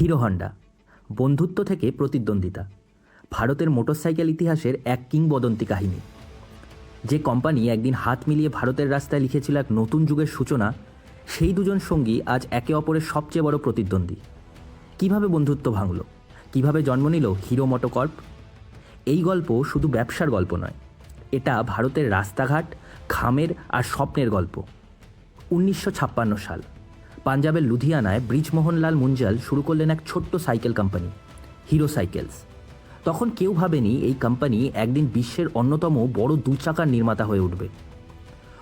Hero Honda, বন্ধুত্ব থেকে প্রতিদ্বন্দ্বিতা, ভারতের মোটরসাইকেল ইতিহাসের এক কিংবদন্তি কাহিনী। যে কোম্পানি একদিন হাত মিলিয়ে ভারতের রাস্তায় লিখেছিল এক নতুন যুগের সূচনা, সেই দুজন সঙ্গী আজ একে অপরের সবচেয়ে বড় প্রতিদ্বন্দ্বী। কীভাবে বন্ধুত্ব ভাঙল? কীভাবে জন্ম নিল হিরো মোটোকর্প? এই গল্প শুধু ব্যবসার গল্প নয়, এটা ভারতের রাস্তাঘাট খামের আর স্বপ্নের গল্প। উনিশশো ছাপ্পান্ন সাল। পাঞ্জাবের লুধিয়ানায় ব্রিজমোহনলাল মুঞ্জাল শুরু করলেন এক ছোট্ট সাইকেল কোম্পানি, হিরো সাইকেলস। তখন কেউ ভাবেনি এই কোম্পানি একদিন বিশ্বের অন্যতম বড় দু চাকার নির্মাতা হয়ে উঠবে।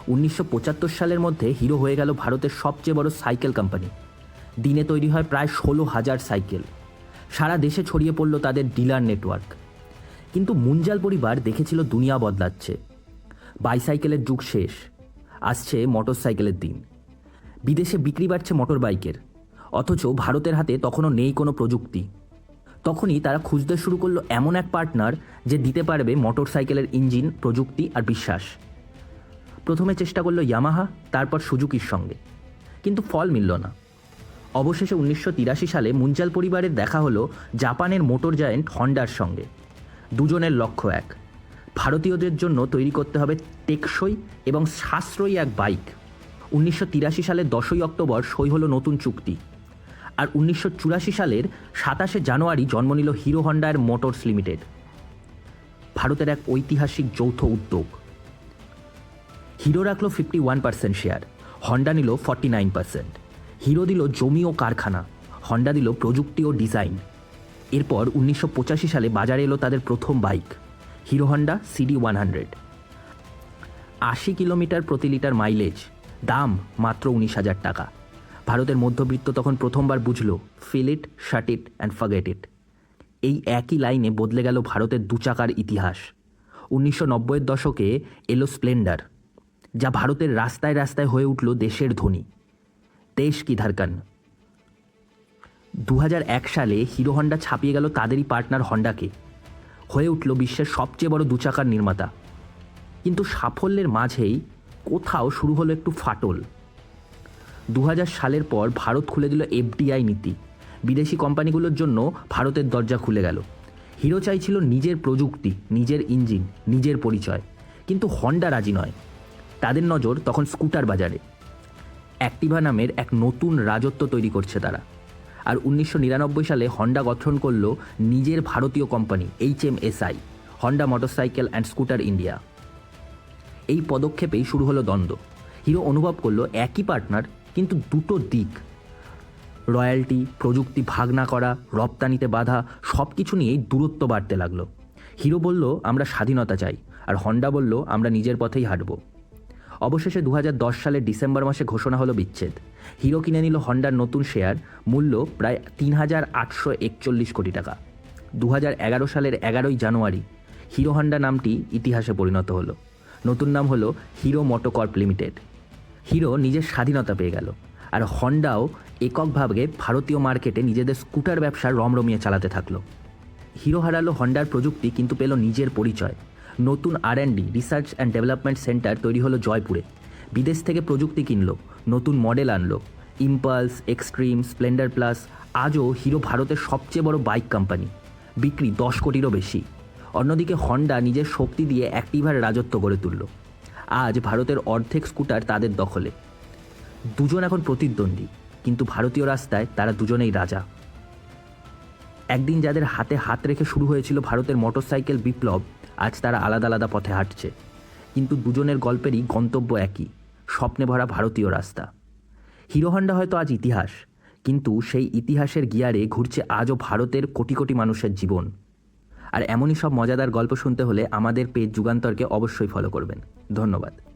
উনিশশো পঁচাত্তর সালের মধ্যে হিরো হয়ে গেল ভারতের সবচেয়ে বড় সাইকেল কোম্পানি। দিনে তৈরি হয় প্রায় ষোলো হাজার সাইকেল। সারা দেশে ছড়িয়ে পড়ল তাদের ডিলার নেটওয়ার্ক। কিন্তু মুঞ্জাল পরিবার দেখেছিল দুনিয়া বদলাচ্ছে। বাইসাইকেলের যুগ শেষ। আসছে মোটর সাইকেলের দিন। বিদেশে বিক্রি বাড়ছে মোটর বাইকের অথচ ভারতের হাতে তখনও নেই কোনো প্রযুক্তি। তখনই তারা খুঁজতে শুরু করল এমন এক পার্টনার যে দিতে পারবে মোটর সাইকেলের ইঞ্জিন, প্রযুক্তি আর বিশ্বাস। প্রথমে চেষ্টা করল ইয়ামাহা, তারপর সুজুকির সঙ্গে। কিন্তু ফল মিলল না। অবশেষে উনিশশো তিরাশি সালে মুঞ্জাল পরিবারের দেখা হলো জাপানের মোটর জায়েন্ট হন্ডার সঙ্গে। দুজনের লক্ষ্য এক। ভারতীয়দের জন্য তৈরি করতে হবে টেকসই এবং সাশ্রয়ী এক বাইক। উনিশশো তিরাশি সালের দশই অক্টোবর সই হলো নতুন চুক্তি। আর উনিশশো চুরাশি সালের সাতাশে জানুয়ারি জন্ম নিল হিরো হন্ডার মোটরস লিমিটেড। ভারতের এক ঐতিহাসিক যৌথ উদ্যোগ। হিরো রাখল fifty one percent share, Honda নিল ফর্টি নাইন পার্সেন্ট। হিরো দিল জমি ও কারখানা, হন্ডা দিল প্রযুক্তি ও ডিজাইন। এরপর উনিশশো পঁচাশি সালে বাজারে এলো তাদের প্রথম bike, Hero Honda CD one hundred. আশি কিলোমিটার প্রতি লিটার মাইলেজ দাম মাত্র উনিশ হাজার টাকা। ভারতের মধ্যবিত্ত তখন প্রথমবার বুঝল fill it shut it and forget it এই একই লাইনে বদলে গেল ভারতের দু চাকার ইতিহাস। উনিশশো নব্বইয়ের দশকে এলো স্প্লেন্ডার, যা ভারতের রাস্তায় রাস্তায় হয়ে উঠল দেশের ধ্বনি। দেশ কি ধারকান? দু এক সালে হিরো হন্ডা ছাপিয়ে গেল তাদেরই পার্টনার হন্ডাকে। হয়ে উঠল বিশ্বের সবচেয়ে বড় দুচাকার নির্মাতা। কিন্তু সাফল্যের মাঝেই কোথাও শুরু হলো একটু ফাটল। দু হাজার সালের পর ভারত খুলে দিল এফডিআই নীতি। বিদেশি কোম্পানিগুলোর জন্য ভারতের দরজা খুলে গেল। হিরো চাইছিল নিজের প্রযুক্তি, নিজের ইঞ্জিন, নিজের পরিচয়। কিন্তু হন্ডা রাজি নয়। তাদের নজর তখন স্কুটার বাজারে। অ্যাক্টিভা নামের এক নতুন রাজত্ব তৈরি করছে তারা। আর উনিশশো নিরানব্বই সালে হন্ডা গঠন করল নিজের ভারতীয় company, H M S I, Honda motorcycle and scooter India. এই পদক্ষেপেই শুরু হলো দ্বন্দ্ব। হিরো অনুভব করল একই পার্টনার, কিন্তু দুটো দিক। রয়্যালটি, প্রযুক্তি ভাগ না করা, রপ্তানিতে বাধা সব কিছু নিয়েই দূরত্ব বাড়তে লাগল। হিরো বলল, আমরা স্বাধীনতা চাই। আর হন্ডা বলল, আমরা নিজের পথেই হাঁটব। অবশেষে দু হাজার দশ সালের ডিসেম্বর মাসে ঘোষণা হলো বিচ্ছেদ। হিরো কিনে নিল হন্ডার নতুন শেয়ার, মূল্য প্রায় তিন হাজার আটশো একচল্লিশ কোটি টাকা। দু হাজার এগারো সালের এগারোই জানুয়ারি, হিরো হন্ডা নামটি ইতিহাসে পরিণত হলো। নতুন নাম হলো হিরো মোটোকর্প লিমিটেড। হিরো নিজের স্বাধীনতা পেয়ে গেল। আর হন্ডাও এককভাবে ভারতীয় মার্কেটে নিজেদের স্কুটার ব্যবসা রমরমিয়ে চালাতে থাকল। হিরো হারালো হন্ডার প্রযুক্তি কিন্তু পেল নিজের পরিচয়। নতুন R D research and development centre তৈরি হলো জয়পুরে। বিদেশ থেকে প্রযুক্তি কিনলো, নতুন মডেল আনলো। ইম্পালস এক্সট্রিম স্প্লেন্ডার প্লাস আজও হিরো ভারতের সবচেয়ে বড় বাইক কোম্পানি। বিক্রি দশ কোটিরও বেশি। অন্যদিকে হন্ডা নিজের শক্তি দিয়ে অ্যাক্টিভার রাজত্ব গড়ে তুলল। আজ ভারতের অর্ধেক স্কুটার তাদের দখলে। দুজন এখন প্রতিদ্বন্দ্বী, কিন্তু ভারতীয় রাস্তায় তারা দুজনেই রাজা। একদিন যাদের হাতে হাত রেখে শুরু হয়েছিল ভারতের মোটরসাইকেল বিপ্লব, আজ তারা আলাদা আলাদা পথে হাঁটছে। কিন্তু দুজনের গল্পেরই গন্তব্য একই, স্বপ্নে ভরা ভারতীয় রাস্তা। হিরো হন্ডা হয়তো আজ ইতিহাস, কিন্তু সেই ইতিহাসের গিয়ারে ঘুরছে আজও ভারতের কোটি কোটি মানুষের জীবন। আর এমনই সব মজাদার গল্প শুনতে হলে আমাদের পেজ যুগান্তরকে অবশ্যই ফলো করবেন। ধন্যবাদ।